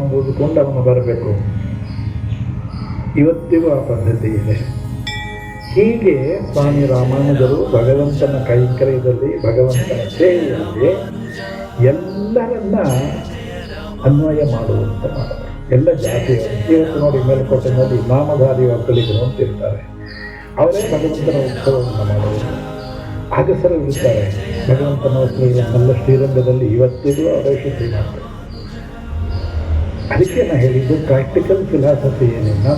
ಮಾಡಬೇಕು ಇವತ್ತಿಗೂ ಆ ಪದ್ಧತಿ ಇದೆ. ಹೀಗೆ ಸ್ವಾಮಿ ರಾಮಾನುಜರು ಭಗವಂತನ ಕೈಕರ್ಯದಲ್ಲಿ ಭಗವಂತನ ಸೇವೆಯಲ್ಲಿ ಎಲ್ಲರನ್ನ ಅನ್ವಯ ಮಾಡುವಂತ ಎಲ್ಲ ಜಾತಿ ಇವತ್ತು ನೋಡಿ ಮೇಲ್ಕೋಟೆನಲ್ಲಿ ನಾಮಧಾರಿ ಒಕ್ಕಲಿಗರು ಅಂತ ಇರ್ತಾರೆ ಅವರೇ ಭಗವಂತನ ಉತ್ಸವವನ್ನು ಮಾಡುವುದು. ಅಗಸರು ಇರ್ತಾರೆ. ಭಗವಂತನ ಉತ್ಸವಗಳನ್ನೆಲ್ಲ ಶ್ರೀರಂಗದಲ್ಲಿ ಇವತ್ತಿಗೂ ಅವರೇ ಶುದ್ಧಿ ಮಾಡ್ತಾರೆ. ಅದಕ್ಕೆ ನಾನು ಹೇಳಿದ್ದು ಪ್ರಾಕ್ಟಿಕಲ್ ಫಿಲಾಸಫಿ ಏನಿಲ್ಲ.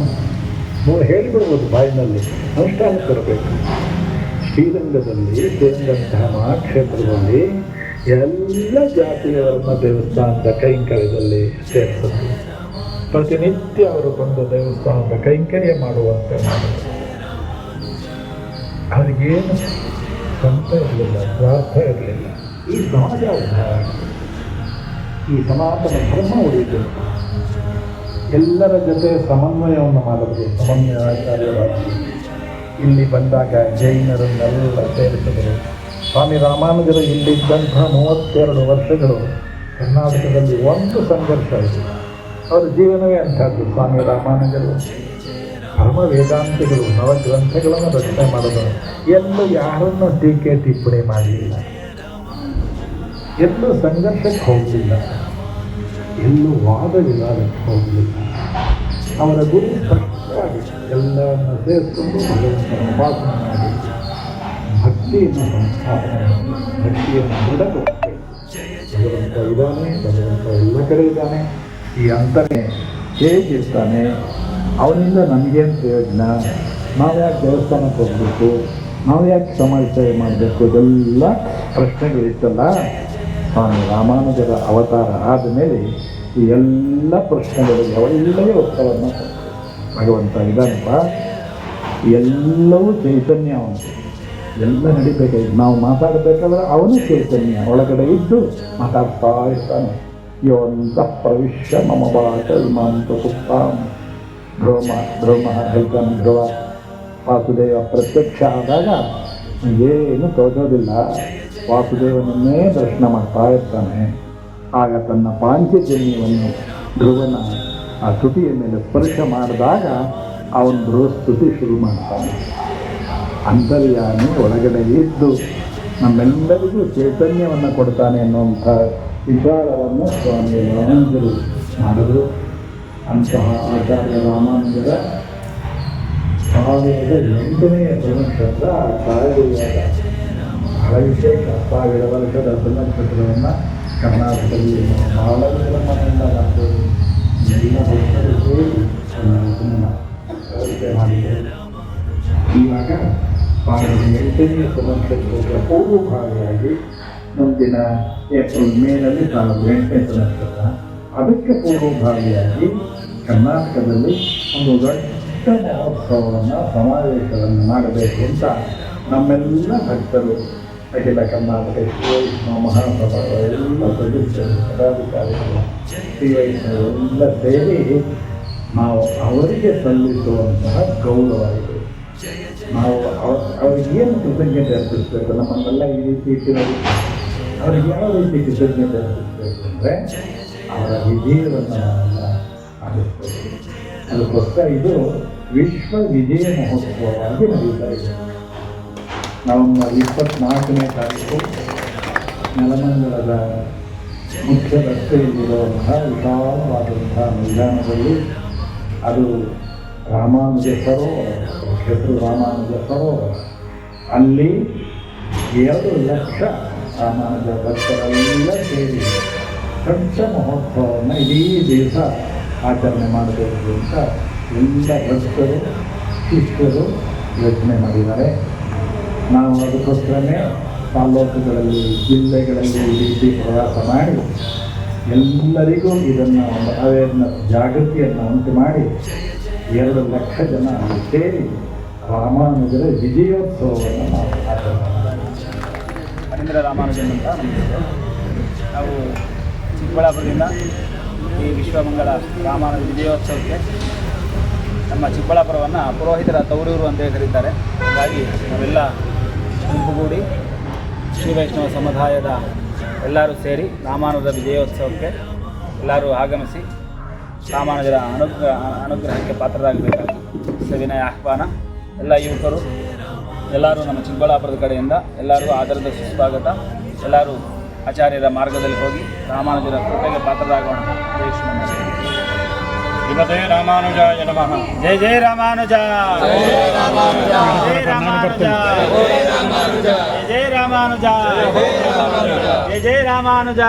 ನಾವು ಹೇಳಿಬಿಡ್ಬೋದು ಬಾಯಿನಲ್ಲಿ. ಅನುಷ್ಠಾನ ತರಬೇಕು ಶ್ರೀರಂಗದಲ್ಲಿ ಶ್ರೀರಂಗಂತಹ ಕ್ಷೇತ್ರದಲ್ಲಿ ಎಲ್ಲ ಜಾತಿಯವರನ್ನ ದೇವಸ್ಥಾನದ ಕೈಂಕರ್ಯದಲ್ಲಿ ಸೇರಿಸೋದು. ಪ್ರತಿನಿತ್ಯ ಅವರು ಬಂದು ದೇವಸ್ಥಾನದ ಕೈಂಕರ್ಯ ಮಾಡುವಂತೆ ಅವರಿಗೇನು ಸ್ವಂತ ಇರಲಿಲ್ಲ ಸ್ವಾರ್ಥ ಇರಲಿಲ್ಲ. ಈ ಸಮಾಜ ಉದ್ಧಾರ, ಈ ಸನಾತನ ಧರ್ಮ ಉಳಿಯಬೇಕು ಎಲ್ಲರ ಜೊತೆ ಸಮನ್ವಯವನ್ನು ಮಾಡಬೇಕು. ಸಮನ್ವಯ ಆಚಾರ್ಯರಾಗಿ ಇಲ್ಲಿ ಬಂದಾಗ ಜೈನರನ್ನೆಲ್ಲ ಸೇರಿಸಿದರು. ಸ್ವಾಮಿ ರಾಮಾನುಜರು ಇಲ್ಲಿದ್ದಂತಹ ಮೂವತ್ತೆರಡು ವರ್ಷಗಳು ಕರ್ನಾಟಕದಲ್ಲಿ ಒಂದು ಸಂಘರ್ಷ ಇದೆ ಅವರ ಜೀವನವೇ ಅಂಥದ್ದು, ಸ್ವಾಮಿ ರಾಮಾನುಜರು. ಧರ್ಮ ವೇದಾಂತಿಗಳು, ನವಗ್ರಂಥಗಳನ್ನು ರಚನೆ ಮಾಡಿದರು. ಎಲ್ಲೂ ಯಾರನ್ನು ಟೀಕೆ ಟಿಪ್ಪಣಿ ಮಾಡಲಿಲ್ಲ. ಎಲ್ಲೂ ಸಂಘರ್ಷಕ್ಕೆ ಹೋಗಲಿಲ್ಲ. ಎಲ್ಲೂ ವಾದ ವಿವಾದಕ್ಕೆ ಹೋಗಲಿಲ್ಲ ಅವರ ಗುರು ಸ್ಪಷ್ಟವಾಗಿ ಎಲ್ಲವನ್ನು ಸೇರಿಸಿಕೊಂಡು ಭಗವಂತನ ಉಪಾಸನೆ ಮಾಡಿ ಭಕ್ತಿಯನ್ನು ಸಂಸ್ಥಾಪನೆ ಭಕ್ತಿಯನ್ನು ದೃಢಗೊಳಿಸಬೇಕು ಭಗವಂತ ಇದ್ದಾನೆ, ಭಗವಂತ ಎಲ್ಲ ಕಡೆ ಇದ್ದಾನೆ. ಈ ಅಂತನೇ ಹೇಗಿರ್ತಾನೆ ಅವನಿಂದ ನಮಗೇನು ಪ್ರಯೋಜನ? ನಾವು ಯಾಕೆ ದೇವಸ್ಥಾನಕ್ಕೆ ಹೋಗಬೇಕು? ನಾವು ಯಾಕೆ ಸಮಾಜ ಸೇವೆ ಮಾಡಬೇಕು? ಇದೆಲ್ಲ ಪ್ರಶ್ನೆಗಳಿತ್ತಲ್ಲ? ಸ್ವಾಮಿ ರಾಮಾನುಜರ ಅವತಾರ ಆದಮೇಲೆ ಈ ಎಲ್ಲ ಪ್ರಶ್ನೆಗಳಿಗೆ ಒಳ್ಳೆಯ ಉತ್ತರವನ್ನು. ಭಗವಂತ ಇದ್ದಾನಪ್ಪ, ಎಲ್ಲವೂ ಚೈತನ್ಯ ಅವನು ಎಲ್ಲ ನಡಿಬೇಕಾಗಿ ನಾವು ಮಾತಾಡಬೇಕಾದ್ರೆ ಅವನು ಚೈತನ್ಯ. ಒಳಗಡೆ ಇದ್ದು ಮಾತಾಡ್ತಾ ಇರ್ತಾನೆ. ಯೋಂತ ಪ್ರವಿಶ್ಯ ಮಮ ಬಾಟ ವಿಮಾಂತ ಸುಪ್ತ ಧ್ರುವ ಧ್ರೋಮ ಹೇಳ್ತಾನೆ ಧ್ರುವ. ವಾಸುದೇವ ಪ್ರತ್ಯಕ್ಷ ಆದಾಗ, ಏನು ತೋಚೋದಿಲ್ಲ ವಾಸುದೇವನನ್ನೇ ದರ್ಶನ ಮಾಡ್ತಾ ಇರ್ತಾನೆ. ಆಗ ತನ್ನ ಪಾಂಚಜನ್ಯವನ್ನು ಧ್ರುವನ ಆ ತುಟಿಯ ಮೇಲೆ ಸ್ಪರ್ಶ ಮಾಡಿದಾಗ ಅವನ ಧ್ರುವ ಸ್ತುತಿ ಶುರು ಮಾಡ್ತಾನೆ. ಅಂತರ್ಯಾಮಿ ಒಳಗಡೆ ಇದ್ದು ನಮ್ಮೆಲ್ಲರಿಗೂ ಚೈತನ್ಯವನ್ನು ಕೊಡ್ತಾನೆ ಅನ್ನುವಂಥ ವಿಚಾರವನ್ನು ಸ್ವಾಮಿ ರಾಮಾನುಜರು ಮಾಡಿದರು. ಅಂತಹ ಆಚಾರ್ಯ ರಾಮಾನುಜರ ಸಾವಿರದ ಎಂಟನೆಯ ಧರ್ಮಕ್ಷೇತ್ರ ಕಾಯಗುರಿಯಾದ ವಿಶೇಷ ಸಾವಿರ ವರ್ಷದ ಧರ್ಮಕ್ಷೇತ್ರವನ್ನು ಕರ್ನಾಟಕದಲ್ಲಿ ಬಹಳ ಜನ ಮಾಡ್ತೇವೆ ಎಲ್ಲ ಭಕ್ತರು ಸೇರಿ ಅದನ್ನು ಮಾಡಿದರು ಇವಾಗ ಸಾವಿರದ ಎಂಟನೆಯ ಧರ್ಮಕ್ಷೇತ್ರದ ಪೂರ್ವಭಾವಿಯಾಗಿ ಮುಂದಿನ ಏಪ್ರಿಲ್ ಮೇನಲ್ಲಿ ಸಾವಿರದ ಎಂಟನೇ ಧರ್ಮಕ್ಷೇತ್ರ ಅದಕ್ಕೆ ಪೂರ್ವಭಾವಿಯಾಗಿ ಕರ್ನಾಟಕದಲ್ಲಿ ಒಂದು ದೊಡ್ಡ ಮಹೋತ್ಸವವನ್ನು ಸಮಾವೇಶವನ್ನು ಮಾಡಬೇಕು ಅಂತ ನಮ್ಮೆಲ್ಲ ಭಕ್ತರು ಅಖಿಲ ಕರ್ನಾಟಕ ಶ್ರೀ ವೈಷ್ಣವ ಮಹಾಸಭಾದ ಎಲ್ಲ ಶ್ರೀ ನಾವು ಅವರಿಗೆ ಸಲ್ಲಿಸುವಂತಹ ಗೌರವ ಇದು ನಾವು ಅವ- ಅವ್ರಿಗೆ ಏನು ಕೃತಜ್ಞತೆ ಅರ್ಪಿಸಬೇಕು ನಮ್ಮನ್ನೆಲ್ಲ ಈ ರೀತಿ ಅವ್ರಿಗೆ ಯಾವ ರೀತಿ ಕೃತಜ್ಞತೆ ಅರ್ಪಿಸಬೇಕು ಅಂದರೆ ಅವರ ವಿಜಯವನ್ನು ಅದಕ್ಕೋಸ್ಕರ ಇದು ವಿಶ್ವ ವಿಜಯ ಮಹೋತ್ಸವವಾಗಿ ನಡೀತಾ ನವೆಂಬರ್ ಇಪ್ಪತ್ನಾಲ್ಕನೇ ತಾರೀಕು ನೆಲಮಂಗಲದ ಮುಖ್ಯ ರಸ್ತೆಯಲ್ಲಿರುವಂತಹ ವಿಶಾಲವಾದಂತಹ ಮೈದಾನದಲ್ಲಿ ಅದು ರಾಮಾನುಜ ಸರೋವರ ಹೆಸರು ರಾಮಾನುಜ ಸರೋವರ ಅಲ್ಲಿ ಎರಡು ಲಕ್ಷ ರಾಮಾನುಜ ಭಕ್ತರೆಲ್ಲ ಸೇರಿ ದೊಡ್ಡ ಮಹೋತ್ಸವವನ್ನು ಇಡೀ ದೇಶ ಆಚರಣೆ ಮಾಡಬೇಕು ಅಂತ ಎಲ್ಲ ಭಕ್ತರು ಶಿಷ್ಯರು ಯೋಚನೆ ಮಾಡಿದ್ದಾರೆ. ನಾವು ಅದಕ್ಕೋಸ್ಕರನೇ ತಾಲೂಕುಗಳಲ್ಲಿ, ಜಿಲ್ಲೆಗಳಲ್ಲಿ ಈ ರೀತಿ ಪ್ರವಾಸ ಮಾಡಿ ಎಲ್ಲರಿಗೂ ಇದನ್ನು ಒಂದು ಅವೇರ್ನೆಸ್ ಜಾಗೃತಿಯನ್ನು ಉಂಟು ಮಾಡಿ ಎರಡು ಲಕ್ಷ ಜನ ಸೇರಿ ರಾಮಾನುಜರ ವಿಜಯೋತ್ಸವವನ್ನು ನಾವು ರಾಮಾನುಜನ್ ಅಂತ ನಾವು ಚಿಕ್ಕಬಳ್ಳಾಪುರದಿಂದ ಈ ವಿಶ್ವಮಂಗಳ ರಾಮಾನುಜ ವಿಜಯೋತ್ಸವಕ್ಕೆ ನಮ್ಮ ಚಿಕ್ಕಬಳ್ಳಾಪುರವನ್ನು ಪುರೋಹಿತರ ತೌರೂರು ಅಂತ ಕರೀತಾರೆ ಹಾಗಾಗಿ ನಾವೆಲ್ಲ ಗುಂಪುಗೂಡಿ ಶ್ರೀ ವೈಷ್ಣವ ಸಮುದಾಯದ ಎಲ್ಲರೂ ಸೇರಿ ರಾಮಾನುಜ ವಿಜಯೋತ್ಸವಕ್ಕೆ ಎಲ್ಲರೂ ಆಗಮಿಸಿ ರಾಮಾನುಜರ ಅನುಗ್ರಹ, ಅನುಗ್ರಹಕ್ಕೆ ಪಾತ್ರರಾಗಬೇಕಾಗಿ ಸವಿನಯ ಆಹ್ವಾನ. ಎಲ್ಲ ಯುವಕರು, ಎಲ್ಲರೂ ನಮ್ಮ ಚಿಕ್ಕಬಳ್ಳಾಪುರದ ಕಡೆಯಿಂದ ಎಲ್ಲರೂ ಆಧಾರದ ಸುಸ್ವಾಗತ. ಎಲ್ಲರೂ ಆಚಾರ್ಯರ ಮಾರ್ಗದಲ್ಲಿ ಹೋಗಿ ರಾಮಾನುಜರ ಕೃಪೆಗೆ ಪಾತ್ರರಾಗೋಣ. శ్రీమతే రామానుజాయ నమ. జయ జయ రామానుజ. జయ రామానుజ. జయ రామానుజ. జయ జయ రామానుజ. జయ జయ రామానుజ.